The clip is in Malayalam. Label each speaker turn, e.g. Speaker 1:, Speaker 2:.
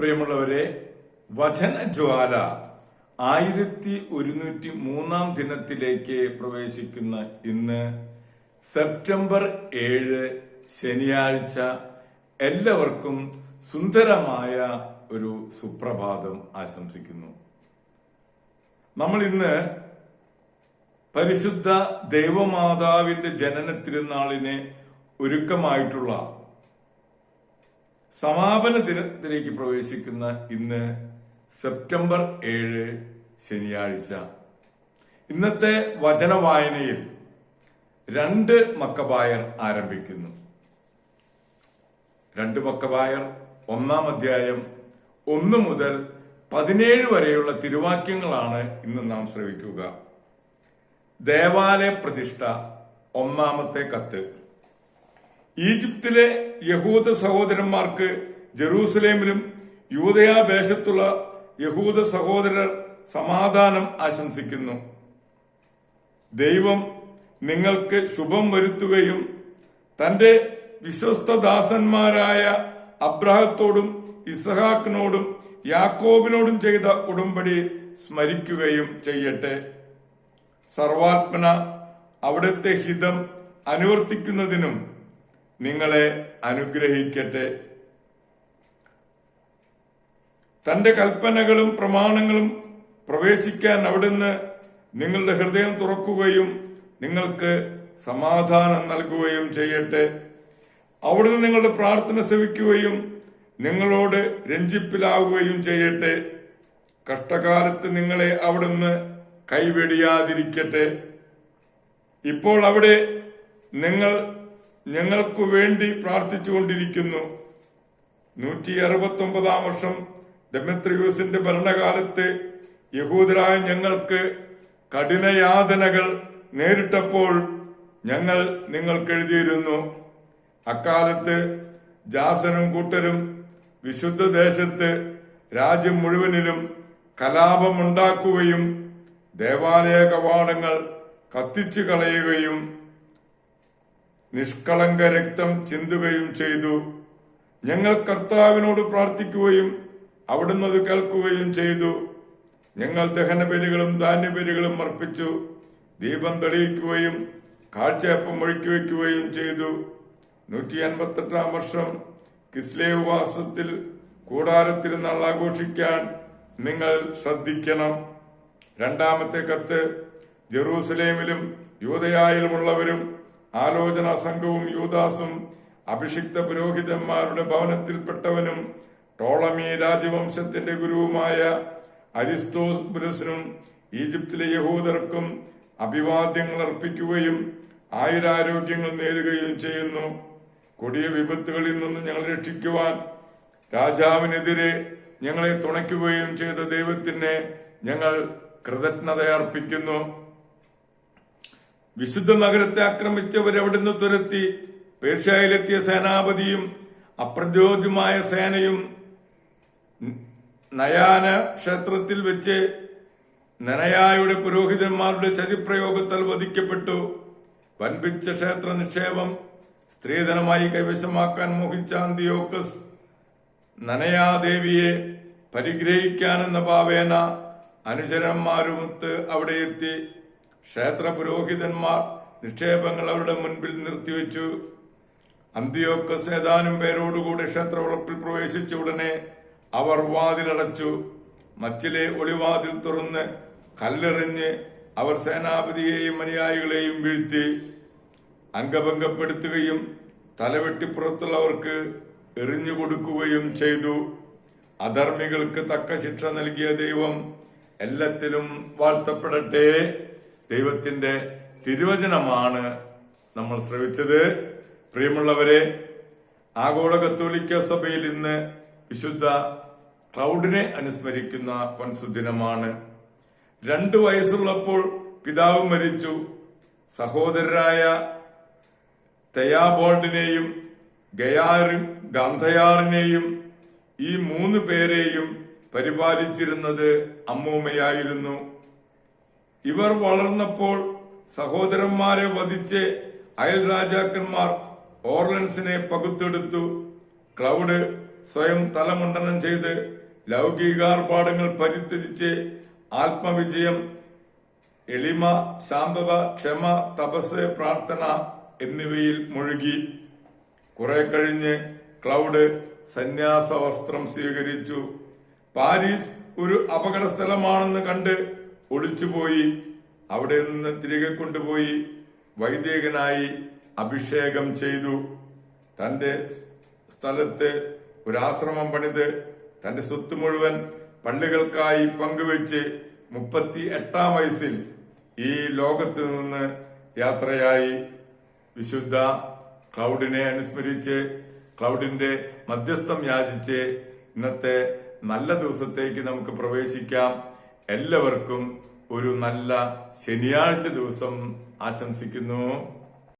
Speaker 1: പ്രിയമുള്ളവരെ വചനജ്വാല ആയിരത്തി ഒരുന്നൂറ്റി മൂന്നാം ദിനത്തിലേക്ക് പ്രവേശിക്കുന്ന ഇന്ന് സെപ്റ്റംബർ ഏഴ് ശനിയാഴ്ച എല്ലാവർക്കും സുന്ദരമായ ഒരു സുപ്രഭാതം ആശംസിക്കുന്നു. നമ്മൾ ഇന്ന് പരിശുദ്ധ ദൈവമാതാവിന്റെ ജനന തിരുനാളിനെ ഒരുക്കമായിട്ടുള്ള സമാപന ദിനത്തിലേക്ക് പ്രവേശിക്കുന്ന ഇന്ന് സെപ്റ്റംബർ ഏഴ് ശനിയാഴ്ച. ഇന്നത്തെ വചന വായനയിൽ രണ്ട് മക്കബായർ ആരംഭിക്കുന്നു. രണ്ട് മക്കബായർ ഒന്നാം അധ്യായം ഒന്ന് മുതൽ പതിനേഴ് വരെയുള്ള തിരുവാക്യങ്ങളാണ് ഇന്ന് നാം ശ്രവിക്കുക. ദേവാലയ പ്രതിഷ്ഠ ഒന്നാമത്തെ കത്ത്. ഈജിപ്തിലെ യഹൂദ സഹോദരന്മാർക്ക് ജെറൂസലേമിലും യൂതയാദേശത്തുള്ള യഹൂദ സഹോദരർ സമാധാനം ആശംസിക്കുന്നു. ദൈവം നിങ്ങൾക്ക് ശുഭം വരുത്തുകയും തന്റെ വിശ്വസ്തദാസന്മാരായ അബ്രാഹത്തോടും ഇസഹാക്കിനോടും യാക്കോബിനോടും ചെയ്ത ഉടമ്പടി സ്മരിക്കുകയും ചെയ്യട്ടെ. സർവാത്മന അവിടുത്തെ ഹിതം അനുവർത്തിക്കുന്നതിനും നിങ്ങളെ അനുഗ്രഹിക്കട്ടെ. തന്റെ കൽപ്പനകളും പ്രമാണങ്ങളും പ്രവേശിക്കാൻ അവിടുന്ന് നിങ്ങളുടെ ഹൃദയം തുറക്കുകയും നിങ്ങൾക്ക് സമാധാനം നൽകുകയും ചെയ്യട്ടെ. അവിടുന്ന് നിങ്ങളുടെ പ്രാർത്ഥന സേവിക്കുകയും നിങ്ങളോട് രഞ്ജിപ്പിലാവുകയും ചെയ്യട്ടെ. കഷ്ടകാലത്ത് നിങ്ങളെ അവിടുന്ന് കൈവെടിയാതിരിക്കട്ടെ. ഇപ്പോൾ അവിടെ നിങ്ങൾ ഞങ്ങൾക്കു വേണ്ടി പ്രാർത്ഥിച്ചുകൊണ്ടിരിക്കുന്നു. നൂറ്റി അറുപത്തി ഒമ്പതാം വർഷം ഡെമത്രിയൂസിന്റെ ഭരണകാലത്ത് യഹൂദരായ ഞങ്ങൾക്ക് കഠിനയാതനകൾ നേരിട്ടപ്പോൾ ഞങ്ങൾ നിങ്ങൾക്ക് എഴുതിയിരുന്നു. അക്കാലത്ത് ജാസനും കൂട്ടരും വിശുദ്ധ ദേശത്ത് രാജ്യം മുഴുവനിലും കലാപമുണ്ടാക്കുകയും ദേവാലയ കവാടങ്ങൾ കത്തിച്ചു കളയുകയും നിഷ്കളങ്ക രക്തം ചിന്തുകയും ചെയ്തു. ഞങ്ങൾ കർത്താവിനോട് പ്രാർത്ഥിക്കുകയും അവിടുന്ന് അത് കേൾക്കുകയും ചെയ്തു. ഞങ്ങൾ ദഹനബലികളും ധാന്യബലികളും അർപ്പിച്ചു. ദീപം തെളിയിക്കുകയും കാഴ്ചയപ്പം ഒഴുക്കി വയ്ക്കുകയും ചെയ്തു. നൂറ്റി അൻപത്തെട്ടാം വർഷം കിസ്ലേവ് വാസത്തിൽ കൂടാരത്തിരുന്നാൾ ആഘോഷിക്കാൻ നിങ്ങൾ ശ്രദ്ധിക്കണം. രണ്ടാമത്തെ കത്ത് ജെറൂസലേമിലും യൂതയായിലുമുള്ളവരും ആലോചനാ സംഘവും യൂദാസും അഭിഷിക്ത പുരോഹിതന്മാരുടെ ഭവനത്തിൽപ്പെട്ടവനും ടോളമി രാജവംശത്തിന്റെ ഗുരുവുമായ അരിസ്തോബുലസിനും ഈജിപ്തിലെ യഹൂദർക്കും അഭിവാദ്യങ്ങൾ അർപ്പിക്കുകയും ആയുരാരോഗ്യങ്ങൾ നേരുകയും ചെയ്യുന്നു. കൊടിയ വിപത്തുകളിൽ നിന്ന് ഞങ്ങൾ രക്ഷിക്കുവാൻ രാജാവിനെതിരെ ഞങ്ങളെ തുണയ്ക്കുകയും ചെയ്ത ദൈവത്തിന് ഞങ്ങൾ കൃതജ്ഞത അർപ്പിക്കുന്നു വിശുദ്ധ നഗരത്തെ ആക്രമിച്ചവർ അവിടുന്ന് തുരത്തി പേർഷ്യയിലെത്തിയ സേനാപതിയും അപ്രചോദ്യമായ സേനയും നയാന ക്ഷേത്രത്തിൽ വെച്ച് നനയായുടെ പുരോഹിതന്മാരുടെ ചതിപ്രയോഗത്താൽ വധിക്കപ്പെട്ടു. വൻപിച്ച ക്ഷേത്ര നിക്ഷേപം സ്ത്രീധനമായി കൈവശമാക്കാൻ മോഹിച്ച അന്തിയോക്കസ് നനയാദേവിയെ പരിഗ്രഹിക്കാനെന്ന പാവേന അനുചരന്മാരുമൊത്ത് അവിടെ എത്തി. ക്ഷേത്ര പുരോഹിതന്മാർ നിക്ഷേപങ്ങൾ അവരുടെ മുൻപിൽ നിർത്തിവെച്ചു. അന്ത്യോക്കസ് ഏതാനും പേരോടുകൂടി ക്ഷേത്ര വളപ്പിൽ പ്രവേശിച്ച ഉടനെ അവർ വാതിലടച്ചു മച്ചിലെ ഒളിവാതിൽ തുറന്ന് കല്ലെറിഞ്ഞ് അവർ സേനാപതിയെയും അനുയായികളെയും വീഴ്ത്തി. അംഗഭംഗപ്പെടുത്തുകയും തലവെട്ടിപ്പുറത്തുള്ളവർക്ക് എറിഞ്ഞു കൊടുക്കുകയും ചെയ്തു. അധർമ്മികൾക്ക് തക്ക ശിക്ഷ നൽകിയ ദൈവം എല്ലാത്തിലും വാഴ്ത്തപ്പെടട്ടെ. ദൈവത്തിന്റെ തിരുവചനമാണ് നമ്മൾ ശ്രവിച്ചത്. പ്രിയമുള്ളവരെ ആഗോള കത്തോലിക്ക സഭയിൽ ഇന്ന് വിശുദ്ധ ക്ലൗഡിനെ അനുസ്മരിക്കുന്ന പൻസുദിനമാണ് രണ്ടു വയസ്സുള്ളപ്പോൾ പിതാവ് മരിച്ചു. സഹോദരരായ തയാബോൾഡിനെയും ഗയാറും ഗാന്ധയാറിനെയും ഈ മൂന്ന് പേരെയും പരിപാലിച്ചിരുന്നത് അമ്മൂമ്മയായിരുന്നു. ഇവർ വളർന്നപ്പോൾ സഹോദരന്മാരെ വധിച്ച് അയൽ രാജാക്കന്മാർ ഓർലൻസിനെ പകുത്തെടുത്തു. ക്ലൗഡ് സ്വയം തലമുണ്ടനം ചെയ്ത് ലൗകികാർപ്പാടങ്ങൾ പരിത്യജിച്ച് ആത്മവിജയം എളിമ ശാന്തത ക്ഷമ തപസ് പ്രാർത്ഥന എന്നിവയിൽ മുഴുകി. കുറെ കഴിഞ്ഞ് ക്ലൗഡ് സന്യാസ വസ്ത്രം സ്വീകരിച്ചു. പാരീസ് ഒരു അപകട സ്ഥലമാണെന്ന് കണ്ട് ഒളിച്ചുപോയി അവിടെ നിന്ന് തിരികെ കൊണ്ടുപോയി വൈദികനായി അഭിഷേകം ചെയ്തു. തന്റെ സ്ഥലത്ത് ഒരാശ്രമം പണിത് തന്റെ സ്വത്ത് മുഴുവൻ പള്ളികൾക്കായി പങ്കുവെച്ച് മുപ്പത്തി എട്ടാം വയസ്സിൽ ഈ ലോകത്ത് നിന്ന് യാത്രയായി. വിശുദ്ധ ക്ലൗഡിനെ അനുസ്മരിച്ച് ക്ലൗഡിന്റെ മധ്യസ്ഥം യാചിച്ച് ഇന്നത്തെ നല്ല ദിവസത്തേക്ക് നമുക്ക് പ്രവേശിക്കാം. എല്ലാവർക്കും ഒരു നല്ല ശനിയാഴ്ച ദിവസം ആശംസിക്കുന്നു.